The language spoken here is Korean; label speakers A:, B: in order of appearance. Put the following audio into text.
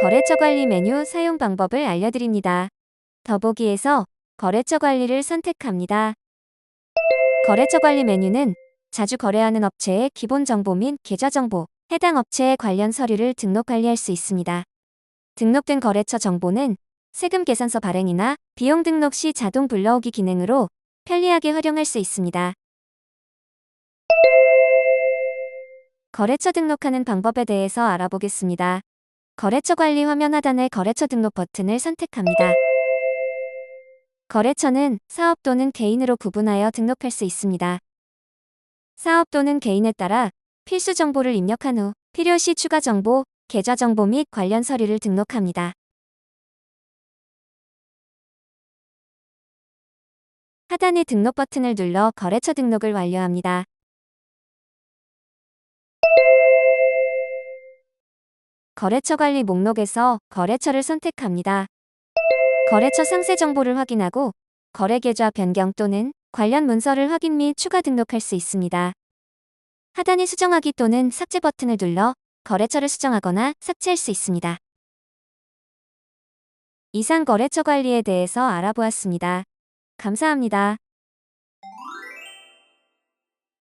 A: 거래처 관리 메뉴 사용 방법을 알려드립니다. 더보기에서 거래처 관리를 선택합니다. 거래처 관리 메뉴는 자주 거래하는 업체의 기본 정보 및 계좌 정보, 해당 업체의 관련 서류를 등록 관리할 수 있습니다. 등록된 거래처 정보는 세금 계산서 발행이나 비용 등록 시 자동 불러오기 기능으로 편리하게 활용할 수 있습니다. 거래처 등록하는 방법에 대해서 알아보겠습니다. 거래처 관리 화면 하단의 거래처 등록 버튼을 선택합니다. 거래처는 사업 또는 개인으로 구분하여 등록할 수 있습니다. 사업 또는 개인에 따라 필수 정보를 입력한 후 필요시 추가 정보, 계좌 정보 및 관련 서류를 등록합니다. 하단의 등록 버튼을 눌러 거래처 등록을 완료합니다. 거래처 관리 목록에서 거래처를 선택합니다. 거래처 상세 정보를 확인하고 거래 계좌 변경 또는 관련 문서를 확인 및 추가 등록할 수 있습니다. 하단의 수정하기 또는 삭제 버튼을 눌러 거래처를 수정하거나 삭제할 수 있습니다. 이상 거래처 관리에 대해서 알아보았습니다. 감사합니다.